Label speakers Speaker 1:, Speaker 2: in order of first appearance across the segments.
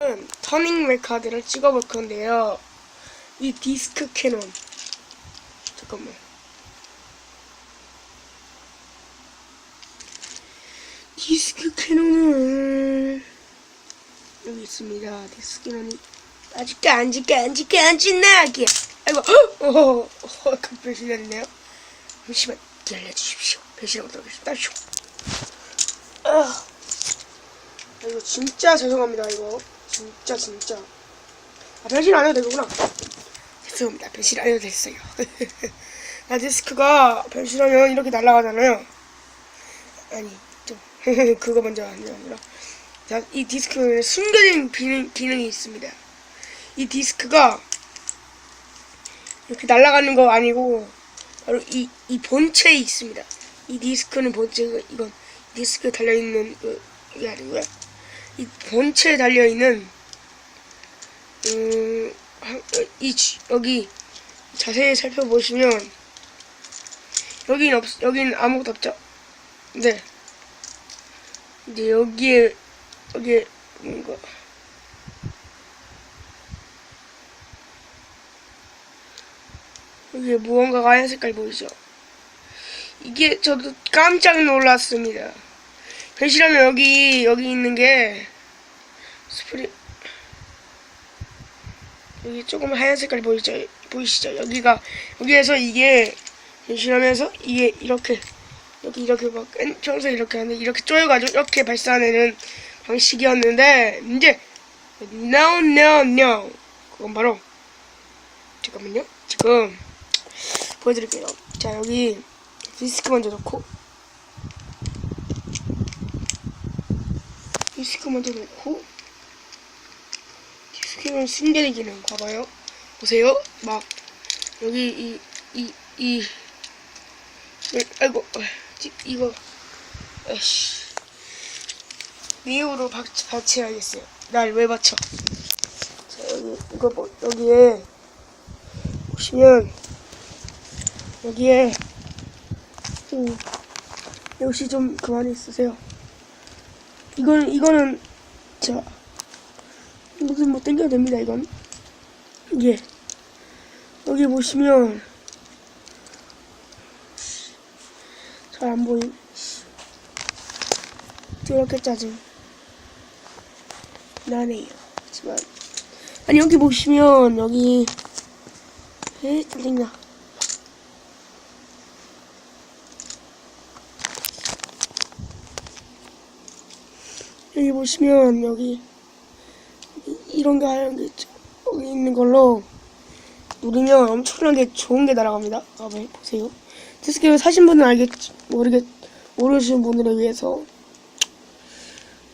Speaker 1: 오늘은 터닝 메카드를 찍어볼 건데요. 이 디스크 캐논. 잠깐만. 디스크 캐논은 여기 있습니다. 디스크 캐논이 아직도 안 짓게 안 짓게 안 짓나게. 아이고, 어, 어, 어, 배신 내리네요. 잠시만 기다려주십시오. 슉. 아. 아, 이거 진짜 죄송합니다 이거 진짜 진짜. 아 변신 안 해도 되구나. 죄송합니다. 변신 안 해도 됐어요. 나 디스크가 변신하면 이렇게 날아가잖아요. 아니 좀 그거 먼저 아니라. 자, 이 디스크는 숨겨진 기능, 기능이 있습니다. 이 디스크가 이렇게 날아가는 거 아니고 바로 이, 이 본체에 있습니다. 이 디스크는 본체가 이건 디스크에 달려있는 그, 이게 아니고요 이 본체에 달려 있는 음, 이 지- 여기 자세히 살펴보시면 여긴 없 여긴 아무것도 없죠. 네. 이제 여기에 여기에 뭔가 여기에 무언가가 하얀 색깔 보이죠? 이게 저도 깜짝 놀랐습니다. 배시라면 여기 여기 있는 게 스프링. 여기 조금 하얀 색깔 보이죠? 보이시죠? 여기가 여기에서 이게 배시라면서 이게 이렇게 여기 이렇게 막 엔- 평소에 이렇게 하는데 이렇게 쪼여가지고 이렇게 발사하는 방식이었는데 이제 no no no. 그건 바로 잠깐만요. 지금 보여드릴게요. 자 여기 디스크 먼저 넣고 디스크 먼저 놓고 디스크는 숨겨진 기능 봐봐요. 보세요. 막 여기 이 이이 아이고 지- 이거 에이씨. 미우로 박, 받쳐야겠어요. 날 왜 받쳐? 자 여기 이거 뭐 여기에 보시면 여기에 좀 역시 좀 그만히 있으세요 이거는 이거는 자 무슨 뭐 땡겨도 됩니다 이건. 이게 여기 보시면 잘 안 보임 이렇게 짜증 나네요 하지만. 아니 여기 보시면 여기 에이 짜증나 여기 보시면 여기 이- 이런 게 하얀 게 있죠. 여기 있는 걸로 누르면 엄청나게 좋은 게 날아갑니다. 아, 네, 보세요. 디스크를 사신 분은 알겠지 모르겠 모르시는 분들을 위해서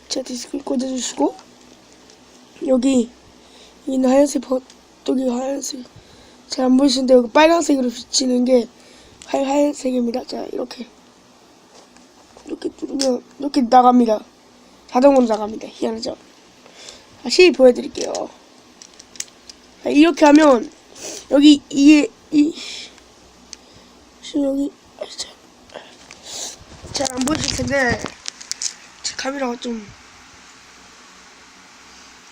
Speaker 1: 자 디스크를 꽂아주시고 여기 이 하얀색 버 여기 하얀색 잘 안 보이시는데 여기 빨간색으로 비치는 게 하, 하얀색입니다. 자 이렇게 이렇게 누르면 이렇게 나갑니다. 자동으로 나갑니다. 희한하죠? 다시 보여드릴게요. 자, 이렇게 하면 여기 이에 이 여기 잘 안 보이실 텐데 제 카메라가 좀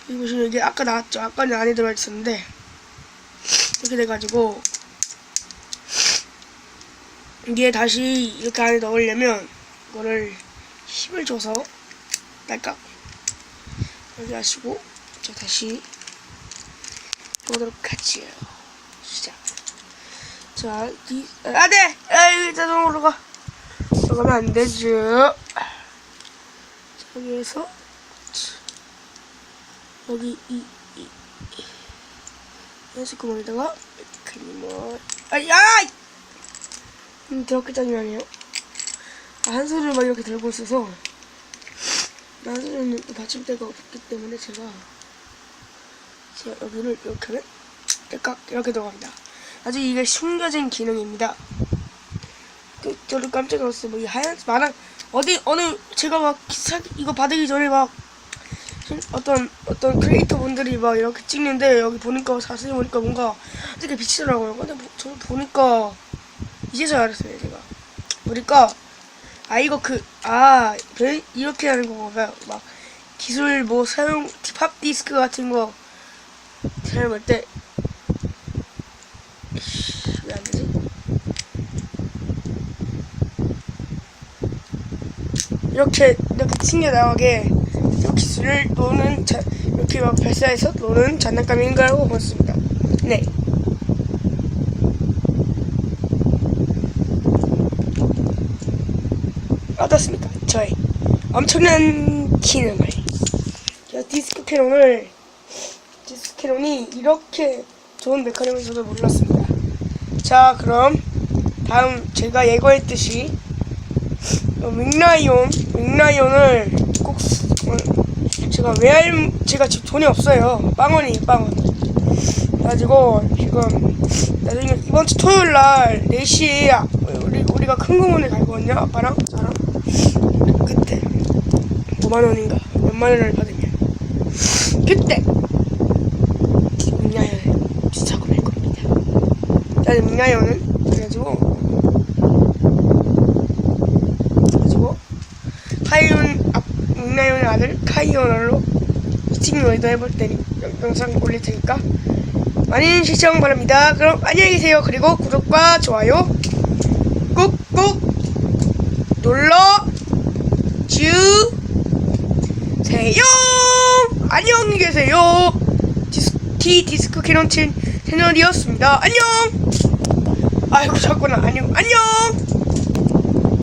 Speaker 1: 여기 보시면 이게 아까 나왔죠? 아까는 안에 들어가 있었는데 이렇게 돼가지고 이게 다시 이렇게 안에 넣으려면 이거를 힘을 줘서 딸깍. 여기 하시고 자 다시 보도록 하지요. 시작. 자 디, 아, 네! 아, 여기 자동으로 가 들어가면 안 되죠. 여기에서 여기 이, 이, 이. 연습 구멍에다가 이렇게 뭐 아야! 음, 더럽게 짜증나네요. 아, 한 손을 막 이렇게 들고 있어서 나중에는 받침대가 없기 때문에 제가 제가 여기를 이렇게 하면 딱 이렇게 들어갑니다. 아직 이게 숨겨진 기능입니다. 그, 저를 깜짝 놀랐어요. 뭐 이 하얀 만한 어디 어느 제가 막 기사 이거 받기 전에 막 어떤 어떤 크리에이터 분들이 막 이렇게 찍는데 여기 보니까 자세히 보니까 뭔가 되게 비치더라고요. 근데 뭐, 저 보니까 이제서야 알았어요. 제가 보니까 아 이거 그아 이렇게 하는 건가 봐요. 막 기술 뭐 사용 팝 디스크 같은 거 사용할 때? 이렇게 이렇게 튕겨 나가게 이 기술을 노는 자, 이렇게 막 발사해서 노는 장난감인가라고 봤습니다. 네. 어떻습니까? 저의 엄청난 기능을 제가 디스크 캐논을 디스크 캐논이 이렇게 좋은 메커니즘을 저도 몰랐습니다. 자 그럼 다음 제가 예고했듯이 어, 윙라이온 윙라이온을 꼭 쓰- 어, 제가 왜할 제가 지금 돈이 없어요 빵원이에요 빵원 그래가지고 지금 나중에 이번 주 토요일 날 4시에 아, 우리, 우리가 큰 공원에 갈 거거든요 아빠랑 저랑 그때. 5만 원인가? 몇만 원을 받으면 그때. 윙라이온을 주차고 말 겁니다 나는 윙라이온은 그래가지고 그래가지고 카이온 앞 윙라이온의 아들 카이온으로 스팀 노이도 해볼 테니 영- 영상 올릴 테니까 많은 시청 바랍니다. 그럼 안녕히 계세요. 그리고 구독과 좋아요 꾹꾹 눌러 주세요. 안녕히 계세요. 디스키 디스크 캐논 채널이었습니다. 안녕. 아이고 자꾸나 안녕 안녕.